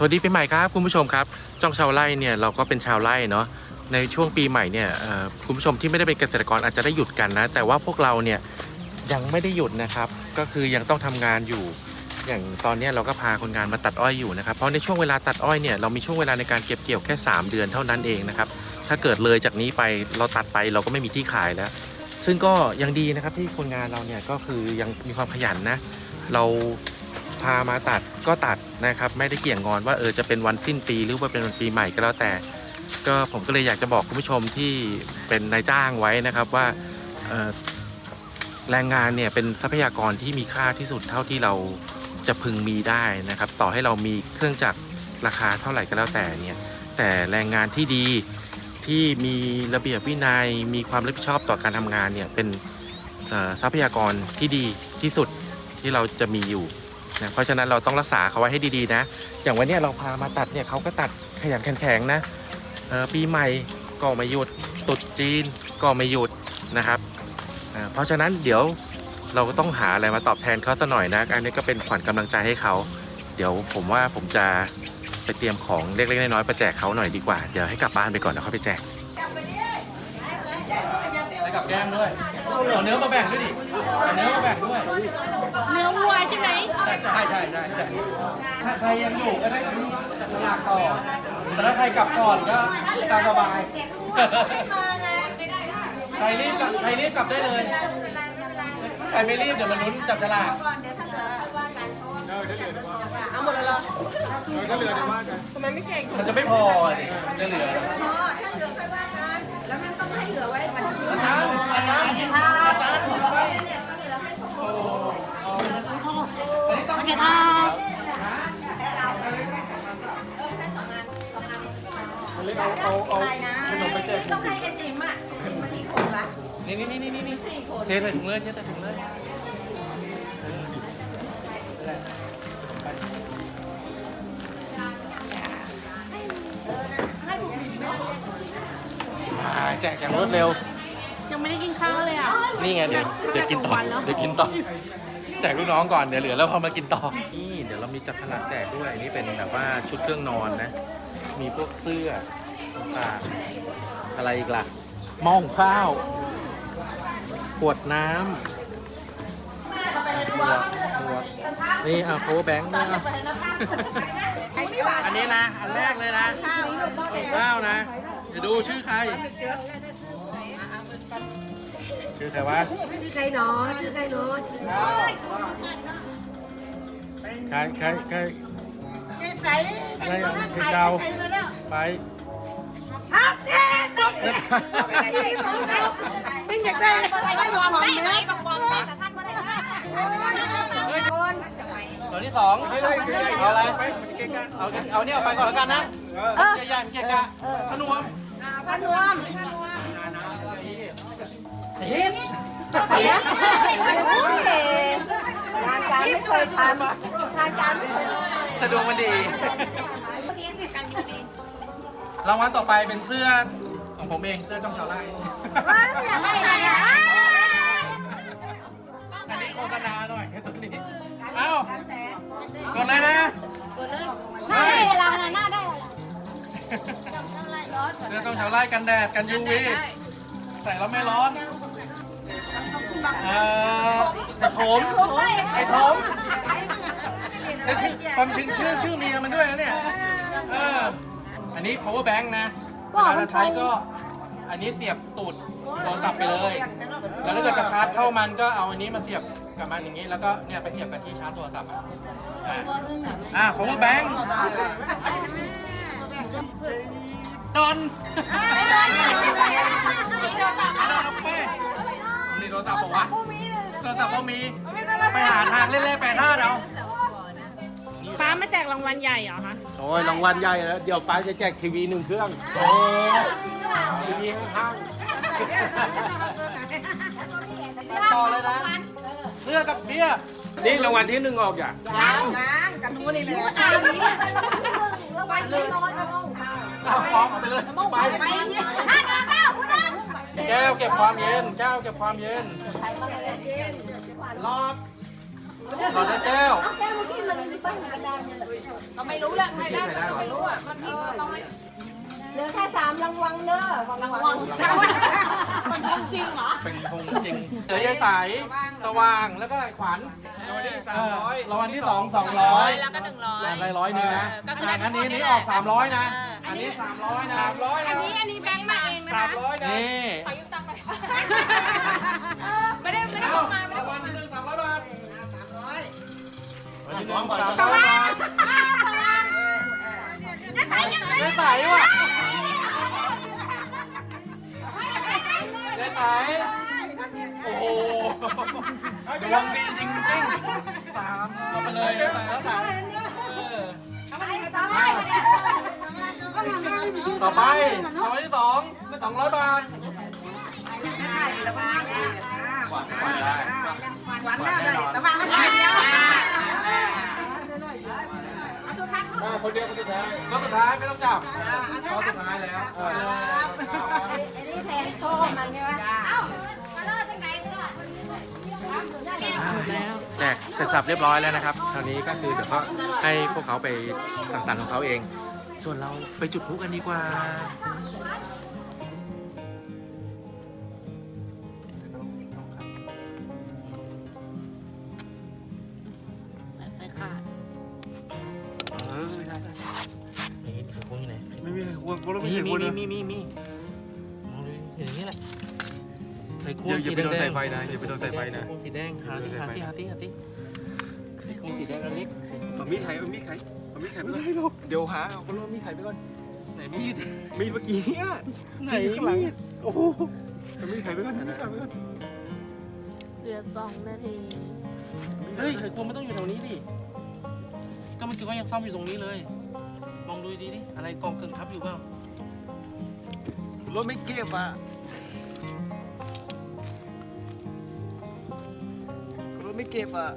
สวัสดีปีใหม่ครับคุณผู้ชมครับจ้องชาวไร่เนี่ยเราก็เป็นชาวไร่เนาะในช่วงปีใหม่เนี่ยคุณผู้ชมที่ไม่ได้เป็นเกษตรกรอาจจะได้หยุดกันนะ แต่ว่าพวกเราเนี่ยยังไม่ได้หยุดนะครับ ก็คือยังต้องทำงานอยู่ อย่างตอนนี้เราก็พาคนงานมาตัดอ้อยอยู่นะครับเพราะในช่วงเวลาตัดอ้อยเนี่ยเรามีช่วงเวลาในการเก็บเกี่ยวแค่ 3 เดือนเท่านั้นเองนะครับถ้าเกิดเลยจากนี้ไปเราตัดไปเราก็ไม่มีที่ขายแล้ว ซึ่งก็ยังดีนะครับที่คนงานเราเนี่ยก็คือยังมีความขยันนะเราพามาตัดก็ตัด นะครับไม่ได้เกี่ยงงอนว่าเออจะเป็นวันสิ้นปีหรือว่าเป็นวันปีใหม่ก็แล้วแต่ ก็ผมก็เลยอยากจะบอกคุณผู้ชมที่เป็นนายจ้างไว้นะครับว่าแรงงานเนี่ยเป็นทรัพยากรที่มีค่าที่สุดเท่าที่เราจะพึงมีได้นะครับ ต่อให้เรามีเครื่องจักรราคาเท่าไหร่ก็แล้วแต่เนี่ยแต่แรงงานที่ดีที่มีระเบียบวินัยมีความรับผิดชอบต่อการทำงานเนี่ยเป็นทรัพยากรที่ดีที่สุดที่เราจะมีอยู่ นะเพราะฉะนั้นเราต้องรักษาเขาไว้ให้ดีๆนะ อย่างวันนี้เราพามาตัดเนี่ยเขาก็ตัดขยันแข็งๆนะออปีใหม่ก็ไม่หยุดตุดจีนก็ไม่หยุดนะครับเออเพราะฉะนั้นเดี๋ยวเราก็ต้องหาอะไรมาตอบแทนเขาสักหน่อยนะ อันนี้ก็เป็นขวัญกำลังใจให้เขา เดี๋ยวผมว่าผมจะไปเตรียมของเล็กๆน้อยๆไปแจกเขาหน่อยดีกว่า เดี๋ยวให้กลับบ้านไปก่อนแล้วค่อยไปแจกให้กับแก้มด้วย เอาเนื้อมาแบ่งด้วยดิเอาเนื้อมาแบ่งด้วยเนื้อวัวใช่ไหมใช่ใช่ใช่ใช่ใช่ถ้าใครยังอยู่ก็ได้จับฉลากต่อ แต่ถ้าใครกลับก่อนก็ตามสบายใครรีบกลับใครรีบกลับได้เลย ใครไม่รีบเดี๋ยวมันลุ้นจับฉลากเอาหมดเลยเหรอก็เหลือเดี๋ยวว่ากันทำไมไม่เก่งมันจะไม่พอดิจะเหลือ เหลือไว้วันนี้อาจารย์อาจารย์อาจารย์อันนี้ต้องโอเคครับเอาเอาเอาขนมไปแจกต้องให้ไอติมอะไอติมมันมีคนปะนี่นี่นี่นี่นี่สี่คนเทใส่ถุงเลยเทใส่ถุง แจกอย่างรวดเร็ว ยังไม่ได้กินข้าวเลยอะนี่ไงเดี๋ยวเดี๋ยวกินต่อเดี๋ยวกินต่อแจกลูกน้องก่อนเดี๋ยวเหลือแล้วพอมากินต่อนี่เดี๋ยวเรามีจับฉลากแจกด้วยอันนี้เป็นแบบว่าชุดเครื่องนอนนะ มีพวกเสื้อต่างๆอะไรอีกล่ะหม้อหุงข้าวขวดน้ำหมวกหมวกนี่อะ power bank เนี่ยอะไอ้นี่หว่าอันนี้นะ อันแรกเลยนะข้าวนี่ลู กต้องหุงข้าวนะเดี๋ยวดูชื่อใคร ชื่อใครวะ ชื่อใครเนาะชื่อใครเนาะใครใครใครใครใครใครมาแล้วไปฮักเด็กตกมึงอยากได้อะไรบอกผมไหมบอกผมแต่ท่านไม่ได้คนตัวที่สองเอาอะไร เอาเอาเนี่ยเอาไปก่อนแล้วกันนะ เกียร์ใหญ่เกียร์กะพนวมพันวมเฮ้ยทางการไม่เคยทำทางการไม่เคยสะดวกมันดีรางวัลต่อไปเป็นเสื้อของผมเองเสื้อจ้องชาวไร่ว่าอยากได้อะไรอะอันนี้โฆษณาหน่อยตัวนี้เอ้ากดเลยนะหน้าได้เวลาขนาได้ หน้าได้เวลาเสื้อจ้องชาวไร่กันแดดกัน UV ใส่แล้วไม่ร้อนเอ่อไอ้ผมไอ้ผมไอ้ชื่อความชื่อชื่อชื่อเมียมันด้วยนะเนี่ยเอออันนี้ power bank นะเวลาจะใช้ก็อันนี้เสียบตูดโทรศัพท์ไปเลย แล้วถ้าเกิดจะชาร์จเข้ามันก็เอาอันนี้มาเสียบกับมันอย่างนี้ แล้วก็เนี่ยไปเสียบกับที่ชาร์จโทรศัพท์อะอะอะ power bank ดอนนี่โทรศัพท์บอกว่าโทรศัพท์ก็มี ไปหาทางเล่นๆไปท่าเอาฟ้ามาแจกรางวัลใหญ่เหรอคะโอ้ยรางวัลใหญ่แล้ว เดี๋ยวป้าจะแจกทีวีหนึ่งเครื่องโอ้ทีวีข้างต่อเลยนะเสื้อกับเบี้ยนี่รางวัลที่หนึ่งออกอย่างล้างกันนู้นนี่เลยข้าวนี้ไป เอาเอาพร้อมเอาไปเลยไปไปห้าเก้าเก้าคุณน้องแก้วเก็บความเย็น แก้วเก็บความเย็นรอบหลอดได้แก้วแก้วเมื่อกี้มันมีปัญหาดังก็ไม่รู้แหละใครได้ใครได้ไม่รู้อะมันมีต้องเหลือแค่สามรางวัลเด้อรางวัลมันคงจริงเหรอ เป็นคงจริงเหลือยายใสสว่างแล้วก็ขวัญรางวัลที่สามร้อยรางวัลที่สองสองร้อยแล้วก็หนึ่งร้อยได้ร้อยนึ่งนะอันนี้นี้ออกสามร้อยนะ อออัอันนนี้นี้สามร้อยนะสามร้อยอันนี้อันนี้แบงค์มาเองนะคะนี่ขอยืมตังค์ไปไม่ได้ไม่ได้เอ้าพกมาไม่ได้รางพวัลกมาที่หนึ่งสามร้อยบาทสามร้อยรางวัลที่หนึ่งสามตะร้อยวันบาทตะวันน้าใสยังไงเจ๊ไตว่ะเจ๊ไตโอ้โหดวงดีจริงๆสามเอาไปเลยเจ๊ไตแล้วสามเออ ต่อไปรางวัลที่สองสองร้อยบาทหวานได้หวานได้เลยตะวันอันเดียวเอาตัวคัดมาคนเดียวคนสุดท้ายก็สุดท้ายไม่ต้องจับก็สุดท้ายแล้วอันนี้แทนโซ่มันใช่ไหมแจกเสร็จสับเรียบร้อยแล้วนะครับคราวนี้ก็คือเดี๋ยวก็ให้พวกเขาไปสั่งสรรค์ของเขาเอง ส่วนเราไปจุดพลุกันดีกว่า สายไฟขาดเออได้ได้นี่ไข่ควงอยู่ไหนไม่มีใครควรกูแล้วไม่มีใครมีควรมีนะมีมีมีมองดูอย่างนี้แหละไข่ควงอย่าอย่าสีไปโดนแดสายๆไฟนะอย่าไปโดนสายไฟนะไข่ควงสีแดงหาที่หาที่หาที่หาที่ไข่ ควงสีแดงอันเล็กเอามีดไขเอามีดไขเอามีดไขไปก่อนเดี๋ยวหาเอาคนละมีดไขไปก่อนไหนมีดมีดเมื่อกี้เนี่ยไหนที่อยู่ข้างหลังมีดโอ้โหเอามีดไขไปก่อนเอามีดไขไปก่อนเหลือสองนาทีเฮ้ยไข่ควงไม่ต้องอยู่แถวนี้ดิก็เมันก็ยังซ่อมอยู่ตรงนี้เลย มองดูดีดิอะไรกองเกินทับอยู่เปล่ารถไม่เก็บอะรถไม่เก็บอะ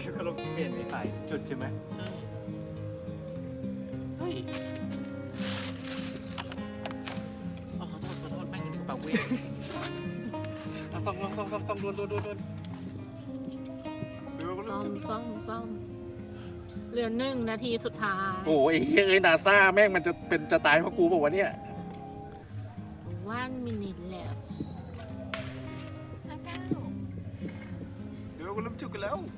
คือเขาลงเปลี่ยนในสายจุดใช่ไหมเฮ้ยเอาขอโทษขอโทษแม่งอยู่ในกระเป๋าเว้ยเอาซ่อมซ่อมซ่อมซ่อมซ่อมด่วนด่วนด่วนด่วนหรือว่าซ่อมซ่อมซ่อมเหลือหนึ่งนาทีสุดท้ายโอ้ยเฮ้ยนาซาแม่งมันจะเป็นจะตายเพราะกูบอกว่าวะเนี่ย one minute แล้ว เดี๋ยวกูเริ่มจุกกันแล้วเฮ้ย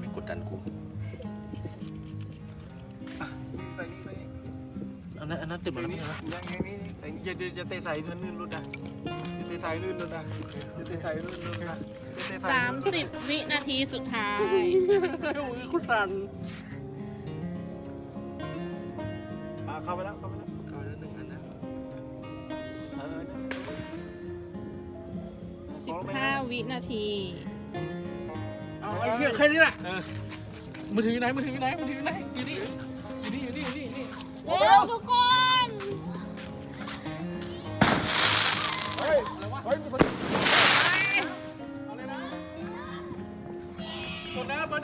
ไม่กดดันกูใส่นี่ใส่นี่อันนั้นอันนั้นติดหมดใส่แล้วนี่ไม่ใช่เหรอยังยังนี่ใส่นี่อย่าอย่าเตะใส่ลื่นลื่นรุ่นนะอย่าเตะใส่ลื่นรุ่นนะอย่าเตะใส่ลื่นรุ่นนะอย่าเตะใส่สามสิบวินาทีสุดท้าย โอ้ยคุณสันอ่าเข้าไปแล้วเข้าไปแล้วเอาแล้วหนึ่งอันนะเออนะสิบห้าวินาที เอาไอ้เหี้ยแค่นี้แหละเออมือถืออยู่ไหนมือถืออยู่ไหนมือถืออยู่ไหนอยู่นี่อยู่นี่อยู่นี่อยู่นี่นี่เร็วทุกคนเฮ้ยเฮ้ยมีคนเอาเลยนะกดนะเบอ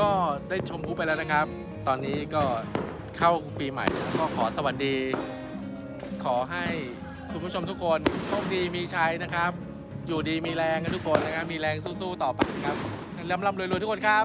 ก็ได้ชมคู่ไปแล้วนะครับ ตอนนี้ก็เข้าปีใหม่แล้วก็ขอสวัสดี ขอให้คุณผู้ชมทุกคนโชคดีมีชัยนะครับ อยู่ดีมีแรงกันทุกคนนะครับ มีแรงสู้ๆต่อไปครับร่ำๆรวยๆทุกคนครับ